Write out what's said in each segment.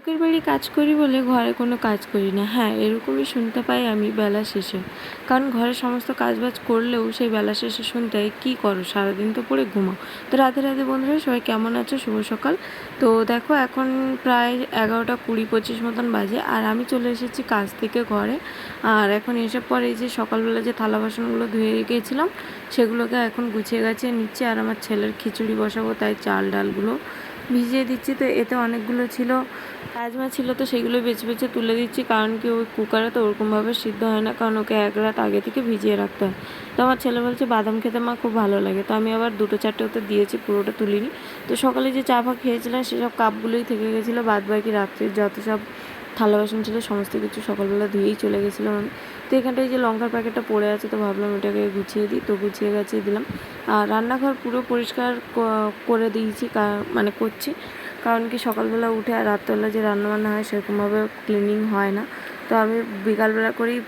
লোকের বাড়ি কাজ করি বলে ঘরে কোনো কাজ করি না। হ্যাঁ এরকমই শুনতে পাই আমি বেলা শেষে। কারণ ঘরের সমস্ত কাজবাজ করলেও সেই বেলা শেষে শুনতে হয়, কী করো? সারাদিন তো পড়ে ঘুমাও। তো রাতে রাতে বন্ধুরা, সবাই কেমন আছো? শুভ সকাল। তো দেখো, এখন প্রায় এগারোটা কুড়ি পঁচিশ মতন বাজে আর আমি চলে এসেছি কাজ থেকে ঘরে। আর এখন এসে পরে এই যে সকালবেলা যে থালা বাসনগুলো ধুয়ে রেখেছিলাম, সেগুলোকে এখন গুছিয়ে গাছিয়ে নিচ্ছি। আর আমার ছেলের খিচুড়ি বসাবো, তাই চাল ডালগুলো ভিজিয়ে দিচ্ছি। তো এতে অনেকগুলো ছিল রাজমা ছিল তো সেগুলো বেছে বেছে তুলে দিচ্ছি, কারণ কি ওই কুকারে তো ওরকমভাবে সিদ্ধ হয় না, কারণ ওকে এক রাত আগে থেকে ভিজিয়ে রাখতে হয়। তো আমার ছেলে বলছে, বাদাম খেতে মা খুব ভালো লাগে। তো আমি আবার দুটো চারটে ওতে দিয়েছি, পুরোটা তুলিনি। তো সকালে যে চা ফা খেয়েছিলাম, সেসব কাপগুলোই থেকে গেছিল বাদ বাকি রাত্রির যত সব থালা বাসন ছিল, সমস্ত কিছু সকালবেলা ধুয়েই চলে গেছিলাম আমি। তো এখানটায় যে লঙ্কার প্যাকেটটা পড়ে আছে, তো ভাবলাম এটাকে গুছিয়ে দিই, তো গুছিয়ে গাছিয়ে দিলাম। আর রান্নাঘর পুরো পরিষ্কার করে দিয়েছি মানে করছি। কারণ কি সকালবেলা উঠে আর রাত্রেবেলা যে রান্নাবান্না হয় সেরকমভাবে ক্লিনিং হয় না। তো আমি বিকালবেলা করেই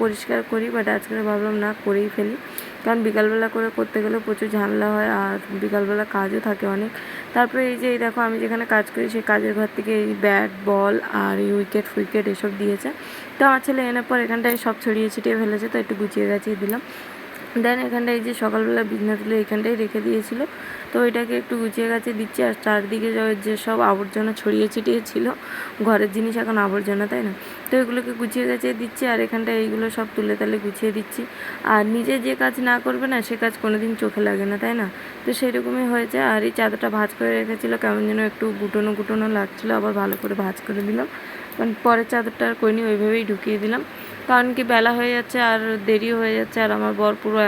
পরিষ্কার করি বাট আজকে ভাবলাম না করেই ফেলি। কারণ বিকালবেলা করে করতে গেলে প্রচুর ঝামেলা হয় আর বিকালবেলা কাজও থাকে অনেক। তারপরে এই যে এই দেখো আমি যেখানে কাজ করি সেই কাজের ঘর থেকে এই ব্যাট বল আর এই উইকেট ফুইকেট এসব দিয়েছে। তো আমার ছেলে এনে পর এখানটায় সব ছড়িয়ে ছিটিয়ে ফেলেছে, তো একটু গুছিয়ে গাছিয়ে দিলাম। দেন এখানটায় এই যে সকালবেলা বিছনা তুলে এখানটাই রেখে দিয়েছিল। তো এটাকে একটু গুছিয়ে গাছিয়ে দিচ্ছি আর চারদিকে যে- সব আবর্জনা ছড়িয়ে ছিটিয়ে ছিল, ঘরের জিনিস এখন আবর্জনা, তাই না? তো এগুলোকে গুছিয়ে গাছিয়ে দিচ্ছি আর এখানটায় এইগুলো সব তুলে তালে গুছিয়ে দিচ্ছি। আর নিজে যে কাজ না করবে না, সে কাজ কোনোদিন চোখে লাগে না, তাই না? তো সেরকমই হয়েছে। আর এই চাদরটা ভাজ করে রেখেছিল, কেমন যেন একটু গুটোনো গুটোনো লাগছিল, আবার ভালো করে ভাজ করে দিলাম। কারণ পরের চাদরটা আর করিনি, ওইভাবেই ঢুকিয়ে দিলাম। কারণ কি বেলা হয়ে যাচ্ছে আর দেরিও হয়ে যাচ্ছে আর আমার বর পুরো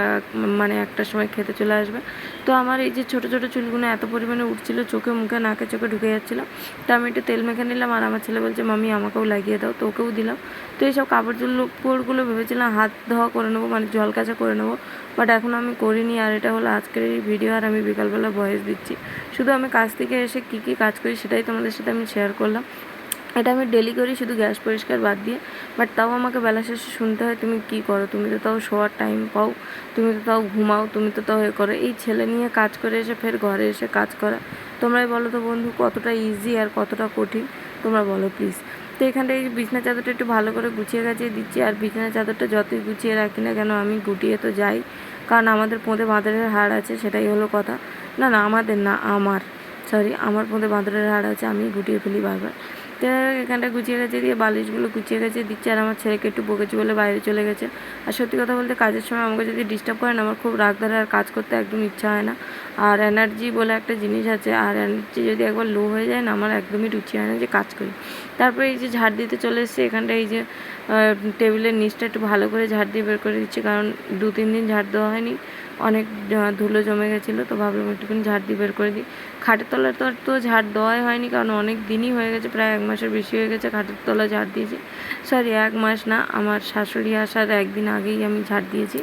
মানে একটার সময় খেতে চলে আসবে। তো আমার এই যে ছোটো ছোটো চুলগুলো এত পরিমাণে উঠছিল, চোখে, মুখে, নাকে, চোখে ঢুকে যাচ্ছিল। তো আমি একটু তেল মেখে নিলাম আর আমার ছেলে বলছে, মামি, আমাকেও লাগিয়ে দাও। তো ওকেও দিলাম। তো এইসব কাপড় চোপড়গুলো ভেবেছিলাম হাত ধোয়া করে নেব মানে জল কাচা করে নেব। বাট এখন আমি করিনি আর এটা হলো আজকের এই ভিডিও আর আমি বিকালবেলা ভয়েস দিচ্ছি। শুধু আমি কাজ থেকে এসে কী কী কাজ করি সেটাই তোমাদের সাথে আমি শেয়ার করলাম। এটা আমি ডেলি করি, শুধু গ্যাস পরিষ্কার বাদ দিয়ে। বাট তাও আমাকে বেলা শেষে শুনতে হয়, তুমি কি করো? তুমি তো তাও শোয়ার টাইম পাও। তুমি তো তাও ঘুমাও। তুমি তো তাও এ করো। এই ছেলে নিয়ে কাজ করে এসে ফের ঘরে এসে কাজ করা। তোমরাই বলো তো বন্ধু, কতটা ইজি আর কতটা কঠিন? তোমরা বলো প্লিজ তো এখানটায় এই বিছনা চাদরটা একটু ভালো করে গুছিয়ে গাছিয়ে দিচ্ছি। আর বিছনা চাদরটা যতই গুছিয়ে রাখি না কেন, আমি গুটিয়ে তো যাই। কারণ আমাদের পোঁদে বাঁদরের হাড় আছে, সেটাই হলো কথা। না না, আমাদের না, আমার। সরি আমার মধ্যে বাঁদরের হাড় আছে আমি গুটিয়ে ফেলি বারবার। এখানটা গুছিয়ে গেছে, দিয়ে বালিশগুলো গুছিয়ে গেছে, দিচ্ছে আর আমার ছেলেকে একটু বকেছি বলে বাইরে চলে গেছে। আর সত্যি কথা বলতে কাজের সময় আমাকে যদি ডিস্টার্ব করেন আমার খুব রাগ ধরে আর কাজ করতে একদম ইচ্ছা হয় না। আর এনার্জি বলে একটা জিনিস আছে, আর এনার্জি যদি একবার লো হয়ে যায় না, আমার একদমই রুচি হয় না যে কাজ করি। তারপরে এই যে ঝাড় দিতে চলে এসেছে, এখানটা এই যে টেবিলের নিচটা একটু ভালো করে ঝাড় দিয়ে বের করে দিচ্ছি, কারণ দু তিন দিন ঝাড় দেওয়া হয়নি। অনেক ধুলো জমে গেছিল, তো ভাবলাম একটুখানি ঝাড় দিয়ে বের করে দিই। খাটের তলায় তো আর তো ঝাড় দেওয়াই হয়নি, কারণ অনেক দিনই হয়ে গেছে, প্রায় এক মাসের বেশি হয়ে গেছে খাটের তলা ঝাড় দিয়েছি। সরি এক মাস না, আমার শাশুড়ি আসার একদিন আগেই আমি ঝাড় দিয়েছি,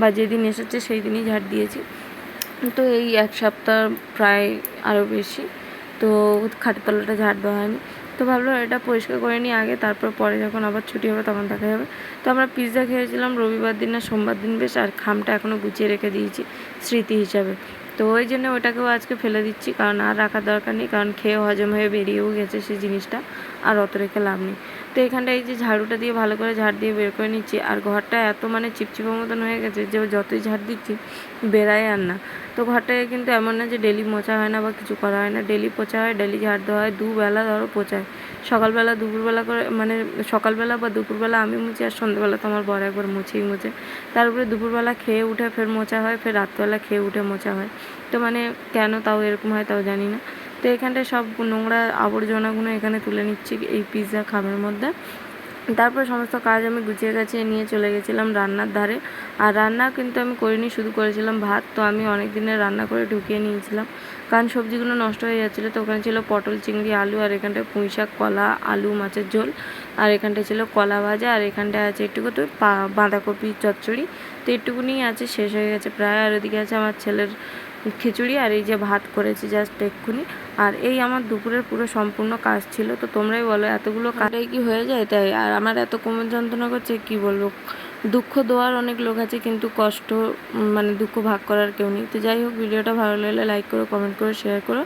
বা যেদিন এসেছে সেই দিনই ঝাড় দিয়েছি। তো এই এক সপ্তাহ প্রায় আরও বেশি, তো খাটের তলাটা ঝাড় দেওয়া হয়নি। তো ভাবলাম এটা পরিষ্কার করে নিই আগে, তারপর পরে যখন আবার ছুটি হবে তখন দেখা যাবে। তো আমরা পিৎজা খেয়েছিলাম, রবিবার দিন না সোমবার দিন বেশ, আর খামটা এখনও গুছিয়ে রেখে দিয়েছি স্মৃতি হিসাবে। তো ওই জন্য ওটাকেও আজকে ফেলে দিচ্ছি, কারণ আর রাখার দরকার নেই, কারণ খেয়ে হজম হয়ে বেরিয়েও গেছে সেই জিনিসটা, আর অত রেখে লাভ নেই। তো এখানটা এই যে ঝাড়ুটা দিয়ে ভালো করে ঝাড় দিয়ে বের করে নিচ্ছি, আর ঘরটা এত মানে চিপচিপের মতন হয়ে গেছে যে যতই ঝাড় দিচ্ছি বেরায় আর না। তো ঘরটায় কিন্তু এমন না যে ডেলি মোছা হয় না বা কিছু করা হয় না, ডেলি পোছা হয়, ডেলি ঝাড় দেওয়া হয়, দুবেলা ধরো পোছায়। সকালবেলা, দুপুরবেলা করে মানে সকালবেলা বা দুপুরবেলা আমি মুছি আর সন্ধ্যেবেলা তো আমার বর একবার মুছেই মুছে। তারপরে দুপুরবেলা খেয়ে উঠে ফের মোছা হয়, ফের রাত্রবেলা খেয়ে উঠে মোছা হয়। তো মানে কেন তাও এরকম হয় তাও জানি না। তো এখানটায় সব নোংরা আবর্জনাগুলো এখানে তুলে নিচ্ছি এই পিৎজা খাবার মধ্যে। তারপর সমস্ত কাজ আমি গুছিয়ে গাছিয়ে নিয়ে চলে গেছিলাম রান্নার ধারে। আর রান্না কিন্তু আমি করিনি, শুধু করেছিলাম ভাত। তো আমি অনেক দিনের রান্না করে ঢুকিয়ে নিয়েছিলাম। কারণ সবজিগুলো নষ্ট হয়ে যাচ্ছিল, তো ওখানে ছিল পটল, চিংড়ি, আলু, আর এখানটায় পুঁই শাক, কলা, আলু, মাছের ঝোল। আর এখানটায় ছিল কলা ভাজা, আর এখানটায় আছে একটু তো বাঁধাকপি চচ্চড়ি। তো একটুকুনি আছে, শেষ হয়ে গেছে প্রায়। আর ওদিকে আছে আমার ছেলের খিচুড়ি আর এই যে ভাত করেছি জাস্ট এক্ষুনি। আর এই আমার দুপুরের পুরো সম্পূর্ণ কাজ ছিল, তো তোমরাই বলো এতগুলো কাজটাই কি হয়ে যায়? তাই আর আমার এত কোমর যন্ত্রণা করছে, কি বলব? দুঃখ দেওয়ার অনেক লোক আছে, কিন্তু কষ্ট মানে দুঃখ ভাগ করার কেউ নেই। তো যাই হোক, ভিডিওটা ভালো লাগলে লাইক করো কমেন্ট করো শেয়ার করো।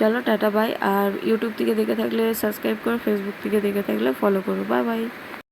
চলো, টাটা বাই আর ইউটিউব থেকে দেখে থাকলে সাবস্ক্রাইব করো ফেসবুক থেকে দেখে থাকলে ফলো করো। Bye bye